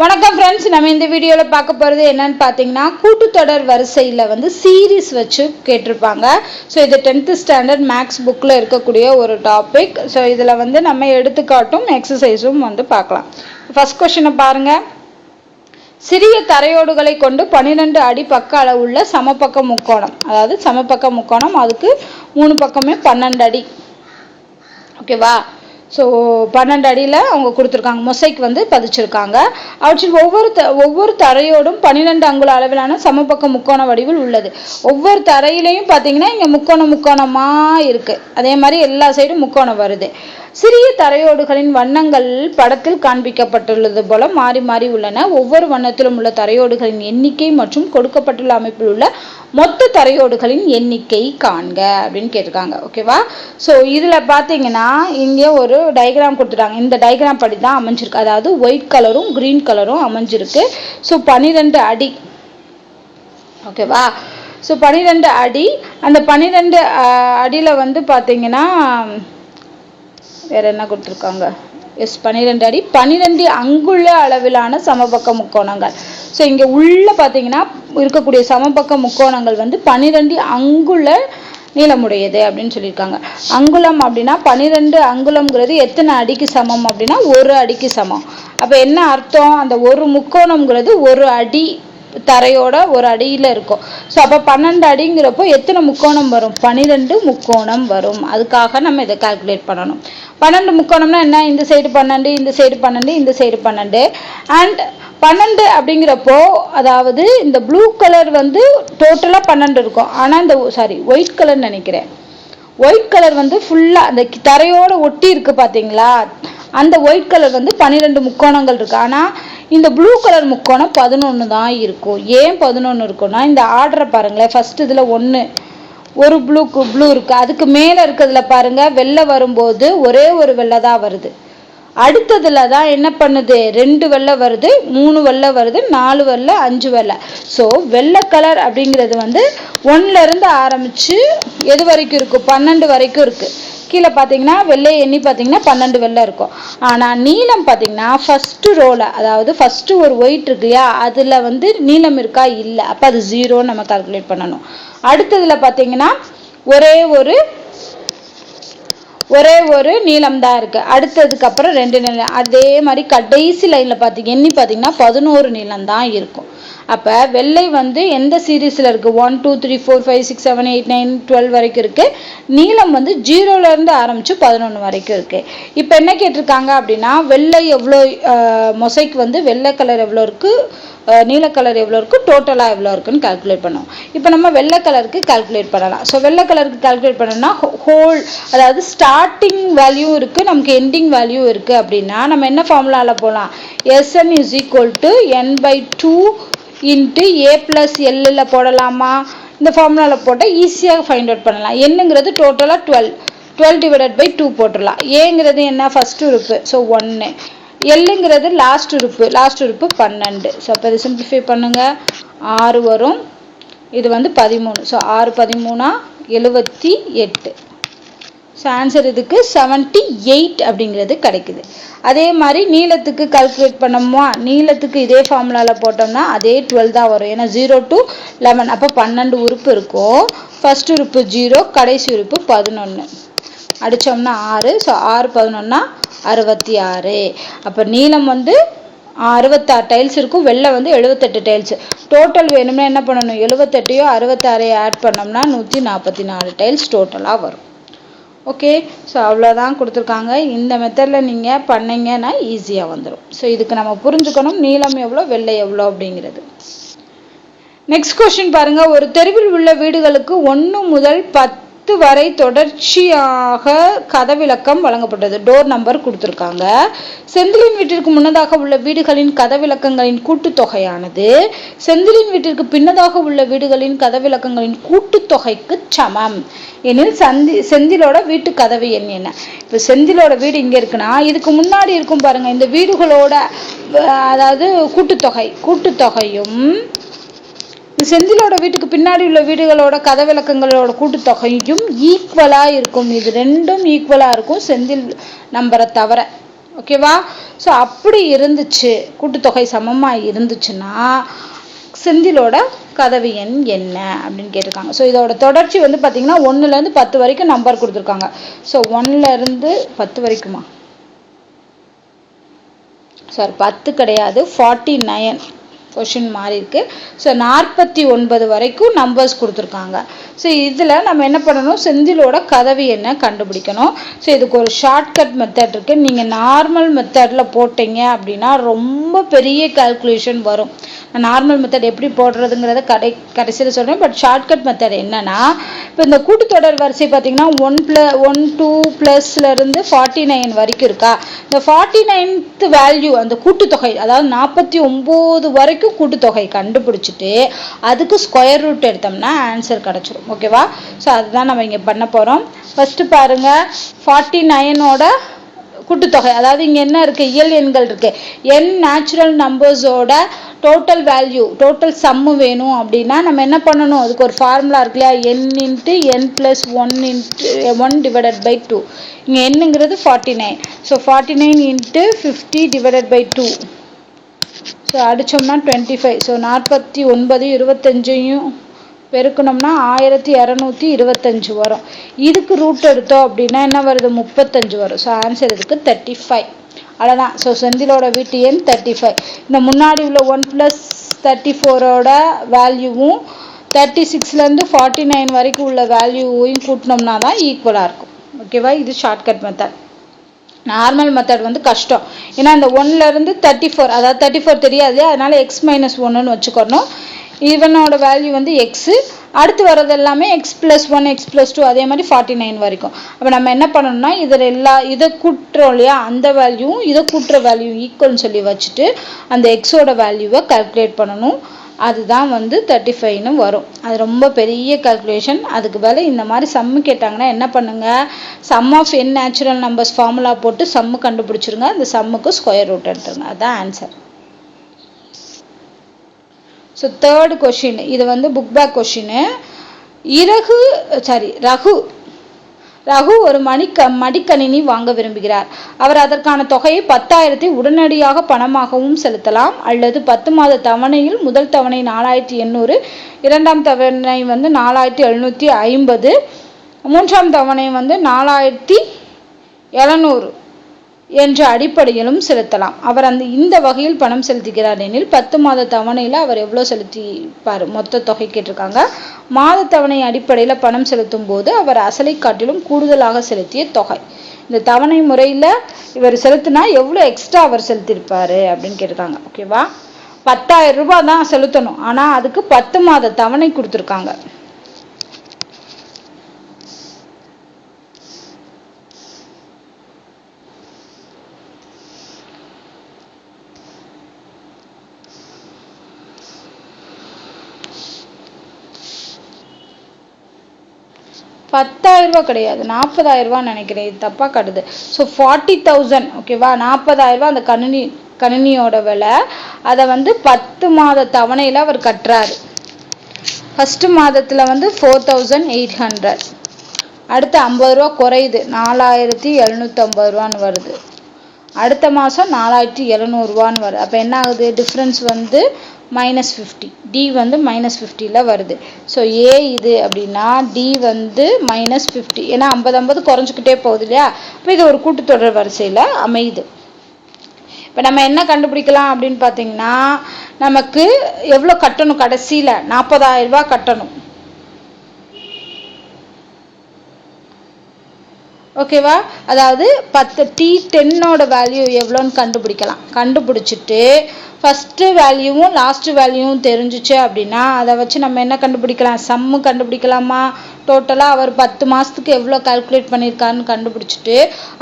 வணக்கம் ஃப்ரெண்ட்ஸ் நம்ம இந்த வீடியோவில் பார்க்க போகிறது என்னன்னு பார்த்தீங்கன்னா கூட்டுத்தொடர் வரிசையில் வந்து சீரீஸ் வச்சு கேட்டிருப்பாங்க. ஸோ இது டென்த்து ஸ்டாண்டர்ட் மேக்ஸ் புக்கில் இருக்கக்கூடிய ஒரு டாபிக் ஸோ இதில் வந்து நம்ம எடுத்துக்காட்டும் எக்ஸசைஸும் வந்து பார்க்கலாம். ஃபஸ்ட் கொஷினை பாருங்கள் சிறிய தரையோடுகளை கொண்டு பன்னிரெண்டு அடி பக்க அளவுள்ள சமபக்க முக்கோணம். அதாவது சமபக்க முக்கோணம் அதுக்கு மூணு பக்கமே பன்னெண்டு அடி. ஓகேவா ஸோ பன்னெண்டு அடியில் அவங்க கொடுத்துருக்காங்க. மொசைக் வந்து பதிச்சிருக்காங்க. அவற்றில் ஒவ்வொரு த ஒவ்வொரு தரையோடும் பன்னிரெண்டு அங்குல அளவிலான சமபக்க முக்கோண வடிவில் உள்ளது. ஒவ்வொரு தரையிலையும் பார்த்தீங்கன்னா இங்கே முக்கோணம் முக்கோணமாக இருக்குது அதே மாதிரி எல்லா சைடும் முக்கோணம் வருது. சிறிய தரையோடுகளின் வண்ணங்கள் படத்தில் காண்பிக்கப்பட்டுள்ளது போல மாறி மாறி உள்ளன. ஒவ்வொரு வண்ணத்திலும் உள்ள தரையோடுகளின் எண்ணிக்கை மற்றும் கொடுக்கப்பட்டுள்ள அமைப்பில் உள்ள மொத்த தரையோடுகளின் எண்ணிக்கை காண்க அப்படின்னு கேட்டிருக்காங்க. ஓகேவா ஸோ இதில் பார்த்தீங்கன்னா இங்கே ஒரு டயக்ராம் கொடுத்துட்டாங்க. இந்த டயக்ராம் படி தான் அமைஞ்சிருக்கு. அதாவது ஒயிட் கலரும் க்ரீன் கலரும் அமைஞ்சிருக்கு. ஸோ பன்னிரெண்டு அடி. ஓகேவா ஸோ பன்னிரெண்டு அடி. அந்த பன்னிரெண்டு அடியில் வந்து பார்த்தீங்கன்னா வேற என்ன கொடுத்துருக்காங்க? எஸ் பன்னிரெண்டு அடி. பன்னிரெண்டு அங்குள்ள அளவிலான சமபக்க முக்கோணங்கள். ஸோ இங்கே உள்ள பார்த்தீங்கன்னா இருக்கக்கூடிய சமபக்க முக்கோணங்கள் வந்து பன்னிரெண்டு அங்குள்ள நீளமுடையது அப்படின்னு சொல்லியிருக்காங்க. அங்குலம் அப்படின்னா பன்னிரெண்டு அங்குலம்ங்கிறது எத்தனை அடிக்கு சமம் அப்படின்னா ஒரு அடிக்கு சமம். அப்போ என்ன அர்த்தம்? அந்த ஒரு முக்கோணம்ங்கிறது ஒரு அடி தரையோட ஒரு அடியில் இருக்கும். ஸோ அப்போ பன்னெண்டு அடிங்கிறப்போ எத்தனை முக்கோணம் வரும்? பன்னிரெண்டு முக்கோணம் வரும். அதுக்காக நம்ம இதை கால்குலேட் பண்ணணும். பன்னெண்டு முக்கோணம்னா என்ன? இந்த சைடு பன்னெண்டு இந்த சைடு பன்னெண்டு இந்த சைடு பன்னெண்டு. அண்ட் பன்னெண்டு அப்படிங்கிறப்போ அதாவது இந்த ப்ளூ கலர் வந்து டோட்டலாக பன்னெண்டு இருக்கும். ஆனால் இந்த சாரி ஒயிட் கலர் நினைக்கிறேன். ஒயிட் கலர் வந்து ஃபுல்லாக அந்த தரையோடு ஒட்டி இருக்குது பார்த்தீங்களா அந்த ஒயிட் கலர் வந்து பன்னிரெண்டு முக்கோணங்கள் இருக்குது ஆனால் இந்த ப்ளூ கலர் முக்கோணம் பதினொன்று தான் இருக்கும். ஏன் பதினொன்று இருக்குன்னா இந்த ஆர்டரை பாருங்களேன். ஃபர்ஸ்ட் இதில் ஒன்று ஒரு ப்ளூக்கு ப்ளூ இருக்கு. அதுக்கு மேலே இருக்கிறதுல பாருங்க வெள்ளை வரும்போது ஒரே ஒரு வெள்ளை தான் வருது. அடுத்ததில் தான் என்ன பண்ணுது? ரெண்டு வெள்ளை வருது மூணு வெள்ளை வருது நாலு வெள்ளை அஞ்சு வெள்ளை. ஸோ வெள்ளை கலர் அப்படிங்கிறது வந்து ஒன்னுல இருந்து ஆரம்பிச்சு எது வரைக்கும் இருக்கும் பன்னெண்டு வரைக்கும் இருக்கு. கீழே பார்த்தீங்கன்னா வெள்ளை எண்ணி பார்த்தீங்கன்னா பன்னெண்டு வெள்ளை இருக்கும். ஆனால் நீளம் பார்த்தீங்கன்னா ஃபஸ்ட்டு ரோவில் அதாவது ஃபஸ்ட்டு ஒரு ஒயிட் இருக்கு இல்லையா? அதில் வந்து நீளம் இருக்கா? இல்லை. அப்போ அது ஜீரோன்னு நம்ம கால்குலேட் பண்ணணும். அடுத்ததில் பார்த்தீங்கன்னா ஒரே ஒரு ஒரே ஒரு நீளம் தான் இருக்கு. அடுத்ததுக்கு அப்புறம் ரெண்டு நீளம் அதே மாதிரி கடைசி லைனில் பார்த்தீங்க எண்ணி பார்த்தீங்கன்னா பதினோரு நீளம் தான் இருக்கும். அப்போ வெள்ளை வந்து எந்த சீரீஸில் இருக்குது one two three four five six seven eight nine twelve வரைக்கும் இருக்குது நீளம் வந்து ஜீரோலேருந்து ஆரம்பித்து பதினொன்று வரைக்கும் இருக்குது இப்போ என்ன கேட்டிருக்காங்க அப்படின்னா வெள்ளை எவ்வளோ மொசைக் வந்து வெள்ளை கலர் எவ்வளோ இருக்குது நீல கலர் எவ்வளோ இருக்குது டோட்டலாக எவ்வளோ இருக்குன்னு கால்குலேட் பண்ணுவோம் இப்போ நம்ம வெள்ளை கலருக்கு கால்குலேட் பண்ணலாம். ஸோ வெள்ளை கலருக்கு கால்குலேட் பண்ணோம்னா ஹோல் அதாவது ஸ்டார்டிங் வேல்யூ இருக்குது நமக்கு எண்டிங் வேல்யூ இருக்குது அப்படின்னா நம்ம என்ன ஃபார்முலாவில் போகலாம் S N is equal to N by two into A plus எல்லில் போடலாமா? இந்த ஃபார்முலாவில் போட்டால் ஈஸியாக ஃபைண்ட் அவுட் பண்ணலாம். என்னங்கிறது டோட்டலாக twelve twelve divided by two போட்டுடலாம். ஏங்கிறது என்ன? ஃபஸ்ட் உறுப்பு. ஸோ ஒன்று எல்லுங்கிறது லாஸ்ட் உறுப்பு. லாஸ்ட் உறுப்பு பன்னெண்டு. ஸோ அப்போ இதை சிம்பிளிஃபை பண்ணுங்கள் ஆறு வரும். இது வந்து பதிமூணு. ஸோ ஆறு பதிமூணா எழுபத்தி எட்டு. ஸோ ஆன்சர் இதுக்கு செவன்ட்டி எயிட் அப்படிங்கிறது கிடைக்குது. அதே மாதிரி நீளத்துக்கு கல்குலேட் பண்ணோமா? நீளத்துக்கு இதே ஃபார்முலாவில் போட்டோம்னா அதே டுவெல் தான் வரும். ஏன்னா ஜீரோ டு லெவன் அப்போ பன்னெண்டு உறுப்பு இருக்கும் ஃபஸ்ட் உறுப்பு ஜீரோ கடைசி உறுப்பு பதினொன்று அடித்தோம்னா ஆறு. ஸோ ஆறு பதினொன்னா அறுபத்தி ஆறு. அப்போ நீளம் வந்து அறுபத்தாறு டைல்ஸ் இருக்கும். வெளில வந்து எழுபத்தெட்டு டைல்ஸ் டோட்டல் வேணும்னா என்ன பண்ணணும்? எழுபத்தெட்டையோ அறுபத்தாறையோ ஆட் பண்ணோம்னா நூற்றி நாற்பத்தி நாலு டைல்ஸ் டோட்டலாக வரும். ஓகே ஸோ அவ்வளோதான் கொடுத்துருக்காங்க. இந்த மெத்தடில் நீங்கள் பண்ணிங்கன்னா ஈஸியாக வந்துடும் ஸோ இதுக்கு நம்ம புரிஞ்சுக்கணும் நீளம் எவ்வளோ வெள்ளை எவ்வளோ அப்படிங்கிறது. நெக்ஸ்ட் கொஸ்டின் பாருங்கள் ஒரு தெருவில் உள்ள வீடுகளுக்கு ஒன்று முதல் பத்து பத்து வரை தொடர்ச்சியாக கதவிலக்கம் வழங்கப்பட்டது. டோர் நம்பர் கொடுத்துருக்காங்க. செந்திலின் வீட்டிற்கு முன்னதாக உள்ள வீடுகளின் கதவிலக்கங்களின் கூட்டுத்தொகையானது செந்திலின் வீட்டிற்கு பின்னதாக உள்ள வீடுகளின் கதவிலக்கங்களின் கூட்டுத்தொகைக்கு சமம். எனில் சந்தி செந்திலோட வீட்டு கதவு எண் என்ன? இப்போ செந்திலோட வீடு இங்கே இருக்குன்னா இதுக்கு முன்னாடி இருக்கும் பாருங்கள் இந்த வீடுகளோட அதாவது கூட்டுத்தொகை கூட்டுத்தொகையும் செந்திலோட வீட்டுக்கு பின்னாடி உள்ள வீடுகளோட கதவிலக்கங்களோட கூட்டுத்தொகையும் ஈக்குவலாக இருக்கும். இது ரெண்டும் ஈக்குவலாக இருக்கும். செந்தில் நம்பரை தவிர. ஓகேவா ஸோ அப்படி இருந்துச்சு. கூட்டுத்தொகை சமமாக இருந்துச்சுன்னா செந்திலோட கதவு எண் என்ன அப்படின்னு கேட்டிருக்காங்க. ஸோ இதோட தொடர்ச்சி வந்து பார்த்தீங்கன்னா ஒன்றுலேருந்து பத்து வரைக்கும் நம்பர் கொடுத்துருக்காங்க. ஸோ ஒன்றுலேருந்து பத்து வரைக்குமா? சார் பத்து கிடையாது. ஃபார்ட்டி நைன் கொஷின் மாறி இருக்கு ஸோ நாற்பத்தி ஒன்பது வரைக்கும் நம்பர்ஸ் கொடுத்துருக்காங்க. ஸோ இதில் நம்ம என்ன பண்ணணும்? செந்திலோட கதவு என்ன கண்டுபிடிக்கணும்? ஸோ இதுக்கு ஒரு ஷார்ட்கட் மெத்தட் இருக்குது நீங்கள் நார்மல் மெத்தடில் போட்டீங்க அப்படின்னா ரொம்ப பெரிய கால்குலேஷன் வரும். நார்மல் மெத்தட் எப்படி போடுறதுங்கிறத கடை கடைசியில் சொல்கிறேன் பட் ஷார்ட்கட் மெத்தட் என்னென்னா இப்போ இந்த கூட்டுத்தொடர் வரிசை பார்த்திங்கன்னா ஒன் ப்ள ஒன் டூ ப்ளஸ்லேருந்து ஃபார்ட்டி நைன் வரைக்கும் இருக்கா? இந்த ஃபார்ட்டி நைன்த்து வேல்யூ அந்த கூட்டுத்தொகை அதாவது நாற்பத்தி ஒம்பது வரைக்கும் கூட்டுத்தொகை கண்டுபிடிச்சிட்டு அதுக்கு ஸ்கொயர் ரூட் எடுத்தோம்னா ஆன்சர் கிடச்சிரும். ஓகேவா ஸோ அதுதான் நம்ம இங்கே பண்ண போகிறோம் ஃபஸ்ட்டு பாருங்கள் ஃபார்ட்டி நைனோட கூட்டுத்தொகை. அதாவது இங்கே என்ன இருக்குது இயல் எண்கள் இருக்குது என் நேச்சுரல் நம்பர்ஸோட டோட்டல் வேல்யூ டோட்டல் சம்மு வேணும் அப்படின்னா நம்ம என்ன பண்ணணும்? அதுக்கு ஒரு ஃபார்முலா இருக்கு இல்லையா? N into N plus one into one divided by two இங்கே என்னங்கிறது forty nine so forty nine into fifty divided by two so அடித்தோம்னா twenty five so நாற்பத்தி ஒன்பது இருபத்தஞ்சையும் பெருக்கணும்னா ஆயிரத்தி இரநூத்தி இருபத்தஞ்சு வரும். இதுக்கு ரூட் எடுத்தோம் அப்படின்னா என்ன வருது? முப்பத்தஞ்சு வரும். ஸோ ஆன்சர் இதுக்கு தேர்ட்டி ஃபைவ் அவ்வளோதான் ஸோ செந்திலோட வீட்டு எண் தேர்ட்டி ஃபைவ் இந்த முன்னாடி உள்ள ஒன் ப்ளஸ் தேர்ட்டி ஃபோரோட வேல்யூவும் தேர்ட்டி சிக்ஸ்லேருந்து ஃபார்ட்டி நைன் வரைக்கும் உள்ள வேல்யூவையும் கூட்டினோம்னா தான் ஈக்குவலாக இருக்கும். ஓகேவா இது ஷார்ட்கட் மெத்தட் நார்மல் மெத்தட் வந்து கஷ்டம். ஏன்னா இந்த ஒன்லேருந்து தேர்ட்டி ஃபோர் அதாவது தேர்ட்டி ஃபோர் தெரியாது. அதனால் எக்ஸ் மைனஸ் ஒன்றுன்னு வச்சுக்கணும். ஈவனோட வேல்யூ வந்து எக்ஸு அடுத்து வர்றது எல்லாமே X plus one X plus two அதே மாதிரி ஃபார்ட்டி நைன் வரைக்கும். அப்போ நம்ம என்ன பண்ணணும்னா இதில் எல்லா இதை கூட்டுறோம் இல்லையா? அந்த வேல்யூவும் இதை கூட்டுற வேல்யூ ஈக்குவல்னு சொல்லி வச்சுட்டு அந்த எக்ஸோட வேல்யூவை கால்குலேட் பண்ணணும். அதுதான் வந்து தேர்ட்டி ஃபைவ்னு வரும். அது ரொம்ப பெரிய கால்குலேஷன் அதுக்கு மேலே இந்த மாதிரி சம்மு கேட்டாங்கன்னா என்ன பண்ணுங்கள் sum of N natural numbers formula போட்டு சம்மு கண்டுபிடிச்சிருங்க. அந்த சம்முக்கு ஸ்கொயர் ரூட் எடுத்துருங்க. அதுதான் ஆன்சர் ஸோ தேர்டு கொஷின் இது வந்து புக் பேக் கொஷின்னு இறகு சாரி ரகு. ரகு ஒரு மணிக்க மடிக்கணினி வாங்க விரும்புகிறார். அவர் அதற்கான தொகையை பத்தாயிரத்தை உடனடியாக பணமாகவும் செலுத்தலாம் அல்லது பத்து மாத தவணையில் முதல் தவணை நாலாயிரத்தி எண்ணூறு இரண்டாம் தவணை வந்து நாலாயிரத்தி எழுநூற்றி ஐம்பது மூன்றாம் தவணை வந்து நாலாயிரத்தி எழுநூறு. என்ற அடிப்படையிலும் செலுத்தலாம். அவர் அந்த இந்த வகையில் பணம் செலுத்துகிறார் எனில் பத்து மாத தவணையில் அவர் எவ்வளோ செலுத்திப்பார்? மொத்த தொகை கேட்டிருக்காங்க. மாத தவணை அடிப்படையில் பணம் செலுத்தும் போது அவர் அசலை காட்டிலும் கூடுதலாக செலுத்திய தொகை. இந்த தவணை முறையில் இவர் செலுத்தினா எவ்வளோ எக்ஸ்ட்ரா அவர் செலுத்தியிருப்பார் அப்படின்னு கேட்டிருக்காங்க. ஓகேவா பத்தாயிரம் ரூபாய் தான் செலுத்தணும். ஆனால் அதுக்கு பத்து மாத தவணை கொடுத்துருக்காங்க. பத்தாயிரம் ரூபாய் கிடையாது. நாற்பதாயிரம் ரூபான்னு நினைக்கிறேன். இது தப்பாக காட்டுது. ஸோ ஃபார்ட்டி தௌசண்ட் ஓகேவா நாற்பதாயிரம் ரூபாய் அந்த கணினி கணினியோட விலை. அதை வந்து பத்து மாத தவணையில் அவர் கட்டுறாரு. ஃபஸ்ட்டு மாதத்தில் வந்து ஃபோர் தௌசண்ட் எயிட் ஹண்ட்ரட் அடுத்து ஐம்பது ரூபா குறையுது. நாலாயிரத்தி எழுநூற்றம்பது ரூபான்னு வருது. அடுத்த மாதம் நாலாயிரத்தி எழுநூறுவான்னு வருது. அப்போ என்ன ஆகுது? டிஃப்ரென்ஸ் வந்து மைனஸ் ஃபிஃப்டி டி வந்து மைனஸ் ஃபிஃப்டியில் வருது. ஸோ ஏ இது அப்படின்னா டி வந்து மைனஸ் ஃபிஃப்டி ஏன்னா ஐம்பது ஐம்பது குறைஞ்சிக்கிட்டே போகுது இல்லையா? இப்போ இது ஒரு கூட்டுத்தொடர் வரிசையில் அமையுது. இப்போ நம்ம என்ன கண்டுபிடிக்கலாம் அப்படின்னு பார்த்தீங்கன்னா நமக்கு எவ்வளோ கட்டணும் கடைசியில்? நாற்பதாயிரம் ரூபாய் கட்டணும். ஓகேவா அதாவது பத்து டி டென்னோட வேல்யூ எவ்வளோன்னு கண்டுபிடிக்கலாம். கண்டுபிடிச்சிட்டு ஃபஸ்ட்டு வேல்யூவும் லாஸ்ட்டு வேல்யூவும் தெரிஞ்சிச்சு அப்படின்னா அதை வச்சு நம்ம என்ன கண்டுபிடிக்கலாம்? சம்மு கண்டுபிடிக்கலாமா? டோட்டலாக அவர் பத்து மாதத்துக்கு எவ்வளோ கால்குலேட் பண்ணியிருக்காருன்னு கண்டுபிடிச்சிட்டு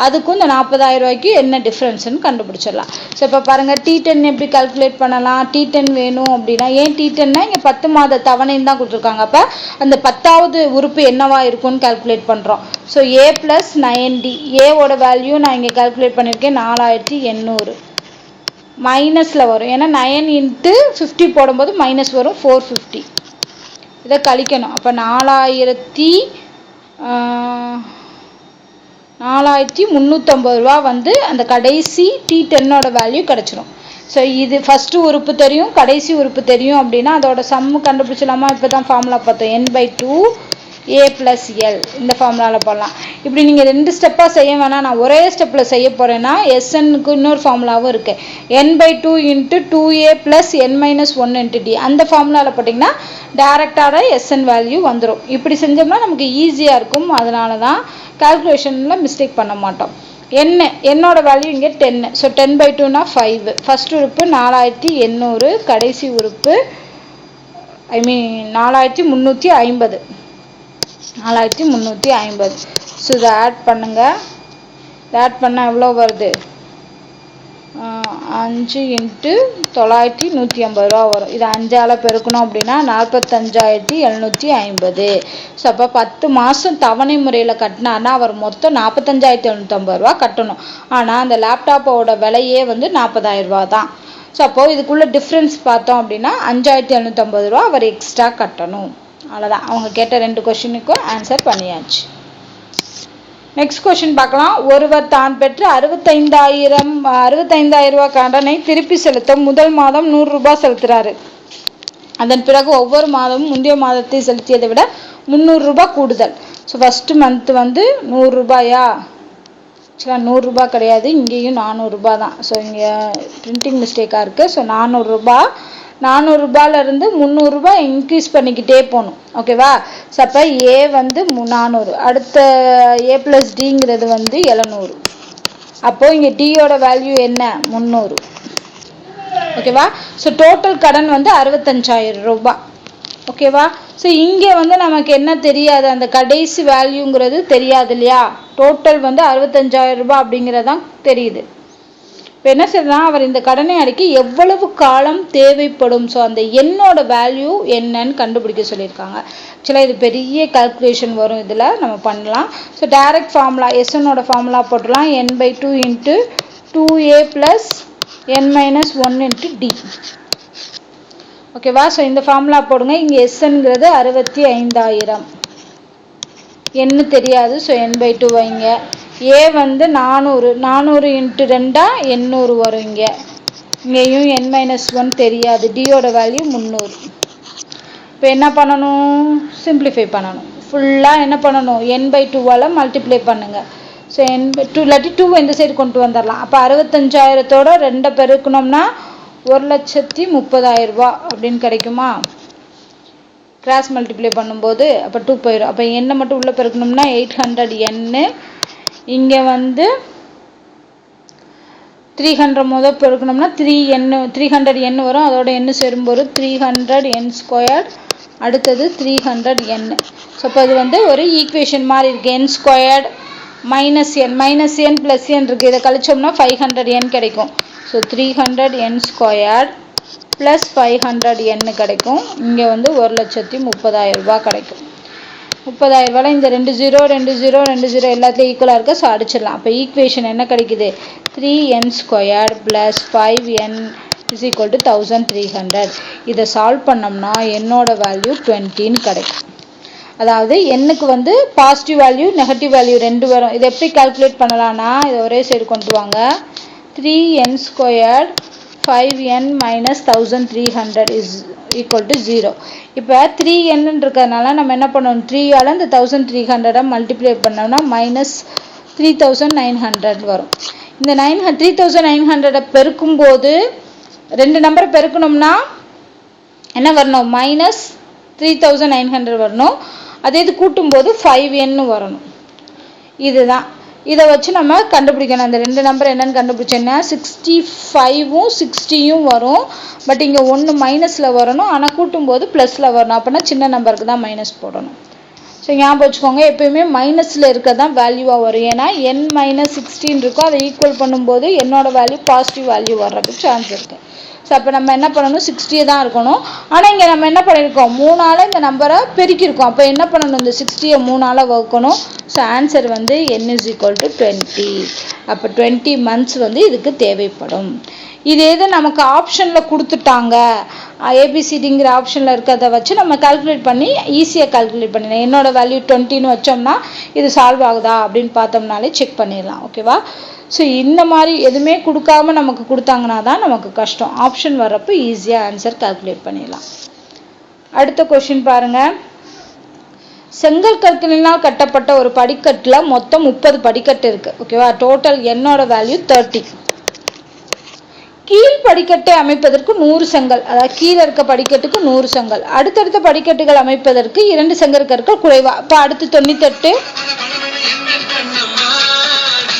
அதுக்கும் இந்த நாற்பதாயிரம் ரூபாய்க்கு என்ன டிஃப்ரென்ஸ்னு கண்டுபிடிச்சிடலாம். ஸோ இப்போ பாருங்கள் டி டென் எப்படி கால்குலேட் பண்ணலாம்? டி டென் வேணும் அப்படின்னா ஏன் டி டென்னா இங்கே பத்து மாத தவணைன்னு தான் கொடுத்துருக்காங்க. அப்போ அந்த பத்தாவது உறுப்பு என்னவா இருக்கும்னு கால்குலேட் பண்ணுறோம் so A plus nine D ஏவோட வேல்யூ நான் இங்கே கால்குலேட் பண்ணியிருக்கேன் நாலாயிரத்தி எண்ணூறு. மைனஸில் வரும். ஏன்னா நயன் இன்ட்டு ஃபிஃப்டி போடும்போது மைனஸ் வரும் ஃபோர் ஃபிஃப்டி இதை கழிக்கணும். அப்போ நாலாயிரத்தி நாலாயிரத்தி முந்நூற்றம்பது ரூபா வந்து அந்த கடைசி டி டென்னோட வேல்யூ கிடச்சிரும். ஸோ இது ஃபஸ்ட்டு உறுப்பு தெரியும் கடைசி உறுப்பு தெரியும் அப்படின்னா அதோட சம்மு கண்டுபிடிச்சலாமா இப்போ தான் ஃபார்முலா பார்த்தோம். N by two A plus L இந்த ஃபார்முலாவில் போடலாம். இப்படி நீங்கள் ரெண்டு ஸ்டெப்பாக செய்ய வேணாம். நான் ஒரே ஸ்டெப்பில் செய்ய போகிறேன்னா எஸ்என்னுக்கு இன்னொரு ஃபார்முலாவும் இருக்குது N by two into two A plus N minus one into D அந்த ஃபார்முலாவில் போட்டிங்கன்னா டேரெக்டாக எஸ்என் வேல்யூ வந்துடும் இப்படி செஞ்சோம்னா நமக்கு ஈஸியாக இருக்கும். அதனால தான் கால்குலேஷனில் மிஸ்டேக் பண்ண மாட்டோம். என்ன என்னோட வேல்யூ இங்கே டென்னு ஸோ டென் பை டூனா ஃபைவ் ஃபஸ்ட் உறுப்பு நாலாயிரத்தி எண்ணூறு. கடைசி உறுப்பு ஐ மீன் நாலாயிரத்தி முந்நூற்றி ஐம்பது. நாலாயிரத்தி முந்நூற்றி ஐம்பது. ஸோ இதை ஆட் பண்ணுங்கள் இதை ஆட் பண்ணால் எவ்வளோ வருது? அஞ்சு இன்ட்டு தொள்ளாயிரத்தி நூற்றி ஐம்பது ரூபா வரும். இது அஞ்சால் பெருக்கணும் அப்படின்னா நாற்பத்தஞ்சாயிரத்தி எழுநூற்றி ஐம்பது. ஸோ அப்போ பத்து மாதம் தவணை முறையில் கட்டினார்னா அவர் மொத்தம் நாற்பத்தஞ்சாயிரத்தி எழுநூற்றம்பது ரூபா கட்டணும். ஆனால் அந்த லேப்டாப்போட விலையே வந்து நாற்பதாயிரம் ரூபா தான். ஸோ அப்போது இதுக்குள்ளே டிஃப்ரென்ஸ் பார்த்தோம் அப்படின்னா அஞ்சாயிரத்தி எழுநூற்றம்பது ரூபா அவர் எக்ஸ்ட்ரா கட்டணும். அவ்வளோதான் அவங்க கேட்ட ரெண்டு கொஷினுக்கும் ஆன்சர் பண்ணியாச்சு. நெக்ஸ்ட் கொஷின் பார்க்கலாம். ஒருவர் தான் பெற்று அறுபத்தைந்தாயிரம் அறுபத்தைந்தாயிரம் ரூபாய் கடனை திருப்பி செலுத்த முதல் மாதம் நூறு ரூபாய் செலுத்துறாரு. அதன் பிறகு ஒவ்வொரு மாதமும் முந்தைய மாதத்தை செலுத்தியதை விட முந்நூறு ரூபாய் கூடுதல். ஸோ ஃபஸ்ட்டு மந்த் வந்து நூறுரூபாயா ஆக்சுவலாக நூறுரூபா கிடையாது. இங்கேயும் நானூறுரூபா தான். ஸோ இங்கே பிரிண்டிங் மிஸ்டேக்காக இருக்குது ஸோ நானூறுரூபா நானூறுரூபாலேருந்து முந்நூறுரூபா இன்க்ரீஸ் பண்ணிக்கிட்டே போகணும். ஓகேவா ஸோ அப்போ ஏ வந்து நானூறு. அடுத்த ஏ ப்ளஸ் டிங்கிறது வந்து எழுநூறு. அப்போது இங்கே டியோட வேல்யூ என்ன? முந்நூறு. ஓகேவா ஸோ டோட்டல் கடன் வந்து அறுபத்தஞ்சாயிரம் ரூபாய். ஓகேவா ஸோ இங்கே வந்து நமக்கு என்ன தெரியாது? அந்த கடைசி வேல்யூங்கிறது தெரியாது இல்லையா? டோட்டல் வந்து அறுபத்தஞ்சாயிரம் ரூபாய் அப்படிங்கிறதான் தெரியுது. இப்போ என்ன செய்யலாம் அவர் இந்த கடனை அடைக்க எவ்வளவு காலம் தேவைப்படும்? ஸோ அந்த எண்ணோட வேல்யூ என்னன்னு கண்டுபிடிக்க சொல்லியிருக்காங்க. ஆக்சுவலாக இது பெரிய கால்குலேஷன் வரும் இதில். நம்ம பண்ணலாம். ஸோ டைரக்ட் ஃபார்முலா எஸ்என்னோட ஃபார்முலா போட்டுடலாம். N by two into two A plus N minus one into D ஓகேவா ஸோ இந்த ஃபார்முலா போடுங்க. இங்கே எஸ்என்கிறது அறுபத்தி ஐந்தாயிரம். என்ன தெரியாது. ஸோ என் பை டூ வைங்க. ஏ வந்து நானூறு நானூறு இன்ட்டு ரெண்டா எண்ணூறு வரும் இங்கே. இங்கேயும் என் மைனஸ் ஒன் தெரியாது. டியோட வேல்யூ முந்நூறு. இப்போ என்ன பண்ணணும்? சிம்பிளிஃபை பண்ணணும். ஃபுல்லாக என்ன பண்ணணும்? என் பை டூவால் மல்டிப்ளை பண்ணுங்கள் ஸோ என் பை டூ இல்லாட்டி டூ இந்த சைடு கொண்டு வந்துடலாம் அப்போ அறுபத்தஞ்சாயிரத்தோட ரெண்டை பெருக்கணும்னா ஒரு லட்சத்தி முப்பதாயிரரூபா அப்படின்னு கிடைக்குமா? கிராஸ் மல்டிப்ளை பண்ணும்போது அப்போ டூ போயிடும் அப்போ எண்ணை மட்டும் உள்ளே பெருக்கணும்னா எயிட் ஹண்ட்ரட் எண்ணு இங்கே வந்து த்ரீ ஹண்ட்ரட் முதல் பெருக்கணும்னா three N three hundred N வரும். அதோட எண்ணு சேரும்போது த்ரீ ஹண்ட்ரட் என் ஸ்கொயர் அடுத்தது த்ரீ ஹண்ட்ரட் என் ஸோ இப்போ இது வந்து ஒரு ஈக்குவேஷன் மாதிரி இருக்குது N squared minus N minus N plus N இருக்குது இதை கழிச்சோம்னா ஃபைவ் ஹண்ட்ரட் என் கிடைக்கும். So three hundred N squared plus five hundred என்னு கிடைக்கும். இங்கே வந்து ஒரு லட்சத்தி முப்பதாயிரம் ரூபாய் கிடைக்கும். முப்பதாயிரம் ரூபாயில் இந்த ரெண்டு ஜீரோ ரெண்டு ஜீரோ ரெண்டு ஜீரோ எல்லாத்துலேயும் ஈக்குவலாக இருக்குது ஸோ அடிச்சிடலாம். அப்போ ஈக்குவேஷன் என்ன கிடைக்குது? Three N square plus five N is equal to thousand three hundred இதை சால்வ் பண்ணோம்னா என்னோட வேல்யூ டுவெண்ட்டின்னு கிடைக்கும். அதாவது எண்ணுக்கு வந்து பாசிட்டிவ் வேல்யூ நெகட்டிவ் வேல்யூ ரெண்டு வரும். இதை எப்படி கால்குலேட் பண்ணலான்னா இதை ஒரே சைடு கொண்டு வாங்க. Three n square five n minus thousand three hundred is equal to zero இப்போ த்ரீ என்னு இருக்கிறதுனால நம்ம என்ன பண்ணணும்? த்ரீயால் இந்த தௌசண்ட் த்ரீ ஹண்ட்ரடை மல்டிப்ளை பண்ணோம்னா minus three thousand nine hundred வரும். இந்த நைன் த்ரீ தௌசண்ட் நைன் ஹண்ட்ரடை பெருக்கும்போது ரெண்டு நம்பரை பெருக்கணும்னா என்ன வரணும்? Minus three thousand nine hundred வரணும். அதே இது கூட்டும்போது ஃபைவ் என்னு வரணும். இதுதான். இதை வச்சு நம்ம கண்டுபிடிக்கணும். அந்த ரெண்டு நம்பர் என்னன்னு கண்டுபிடிச்சோன்னா சிக்ஸ்டி ஃபைவும் சிக்ஸ்டியும் வரும். பட் இங்கே ஒன்று மைனஸில் வரணும். ஆனால் கூட்டும்போது ப்ளஸில் வரணும். அப்படின்னா சின்ன நம்பருக்கு தான் மைனஸ் போடணும். ஸோ ஞாபகம் வச்சுக்கோங்க. எப்பயுமே மைனஸில் இருக்க தான் வேல்யூவாக வரும். ஏன்னா என் மைனஸ் சிக்ஸ்டின் இருக்கும். அதை ஈக்குவல் பண்ணும்போது என்னோட வேல்யூ பாசிட்டிவ் வேல்யூ வர்றதுக்கு சான்ஸ் இருக்குது ஸோ அப்போ நம்ம என்ன பண்ணணும்? சிக்ஸ்டியே தான் இருக்கணும். ஆனால் இங்கே நம்ம என்ன பண்ணியிருக்கோம் மூணால் இந்த நம்பரை பெருக்கியிருக்கோம் அப்போ என்ன பண்ணணும்? இந்த சிக்ஸ்டியை மூணால் வகுக்கணும். ஸோ ஆன்சர் வந்து N is equal to twenty அப்போ டுவெண்ட்டி மந்த்ஸ் வந்து இதுக்கு தேவைப்படும். இது எது நமக்கு ஆப்ஷனில் கொடுத்துட்டாங்க? ஏபிசிடிங்கிற ஆப்ஷனில் இருக்கிறத வச்சு நம்ம கால்குலேட் பண்ணி ஈஸியாக கால்குலேட் பண்ணிடலாம். என்னோட வேல்யூ டுவெண்ட்டின்னு வச்சோம்னா இது சால்வ் ஆகுதா அப்படின்னு பார்த்தோம்னாலே செக் பண்ணிடலாம். ஓகேவா ஸோ இந்த மாதிரி எதுவுமே கொடுக்காம நமக்கு கொடுத்தாங்கன்னா தான் நமக்கு கஷ்டம். ஆப்ஷன் வர்றப்போ ஈஸியாக ஆன்சர் கால்குலேட் பண்ணிடலாம். அடுத்த கொஷின் பாருங்க. செங்கல் கற்களினால் கட்டப்பட்ட ஒரு படிக்கட்டில் மொத்தம் முப்பது படிக்கட்டு இருக்கு. ஓகேவா டோட்டல் என்னோட வேல்யூ தேர்ட்டி கீழ் படிக்கட்டை அமைப்பதற்கு நூறு செங்கல். அதாவது கீழே இருக்க படிக்கட்டுக்கு நூறு செங்கல். அடுத்தடுத்த படிக்கட்டுகள் அமைப்பதற்கு இரண்டு செங்கற்கற்கள் குறைவா? இப்போ அடுத்து தொண்ணூத்தெட்டு.